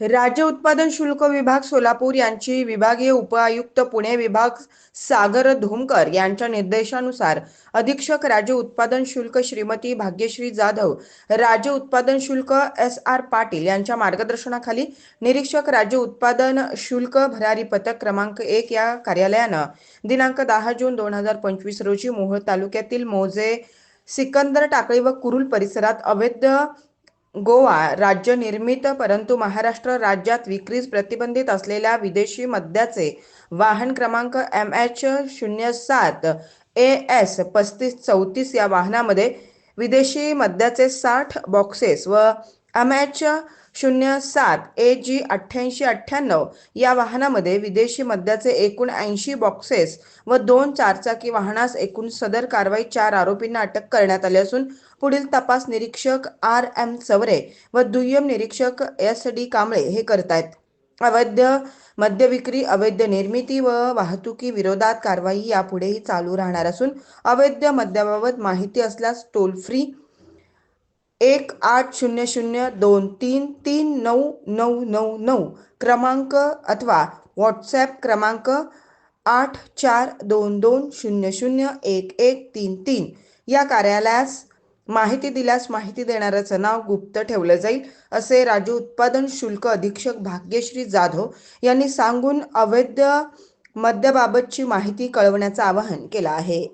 राज्य उत्पादन शुल्क विभाग सोलापूर यांची विभागीय उपआयुक्त पुणे विभाग सागर धोमकर यांच्या निर्देशानुसार अधीक्षक राज्य उत्पादन शुल्क श्रीमती भाग्यश्री जाधव राज्य उत्पादन शुल्क एस आर पाटील यांच्या मार्गदर्शनाखाली निरीक्षक राज्य उत्पादन शुल्क भरारी पथक क्रमांक एक या कार्यालयानं दिनांक दहा जून दोन हजार पंचवीस रोजी मोहोळ तालुक्यातील मोजे सिकंदर टाकळी व कुरुल परिसरात अवैध गोवा राज्य निर्मित परंतु महाराष्ट्र राज्यात विक्रीस प्रतिबंधित असलेल्या विदेशी मद्याचे वाहन क्रमांक एम एच शून्य सात ए एस पस्तीस चौतीस या वाहनामध्ये विदेशी मद्याचे साठ बॉक्सेस व एम एच शून्य सात ए जी अठ्ठ्याऐंशी अठ्ठ्याण्णव या वाहनामध्ये विदेशी मद्याचे एकूण ऐंशी बॉक्सेस व दोन चारचाकी वाहनास एकूण सदर कारवाई चार आरोपींना अटक करण्यात आली असून पुढील तपास निरीक्षक आर एम चवरे व दुय्यम निरीक्षक एस डी कांबळे हे करतायत. अवैध मद्य विक्री अवैध निर्मिती व वाहतुकी विरोधात कारवाई यापुढेही चालू राहणार असून अवैध मद्याबाबत माहिती असल्यास टोल फ्री एक आठ शून्य शून्य दोन तीन तीन नऊ नऊ नऊ नऊ क्रमांक अथवा व्हॉट्सॲप क्रमांक आठ चार दोन दोन शून्य शून्य एक एक तीन तीन. या कार्यालयास माहिती दिल्यास माहिती देणाऱ्याचं नाव गुप्त ठेवलं जाईल असे राज्य उत्पादन शुल्क अधीक्षक भाग्यश्री जाधव यांनी सांगून अवैध मद्याबाबतची माहिती कळवण्याचं आवाहन केलं आहे.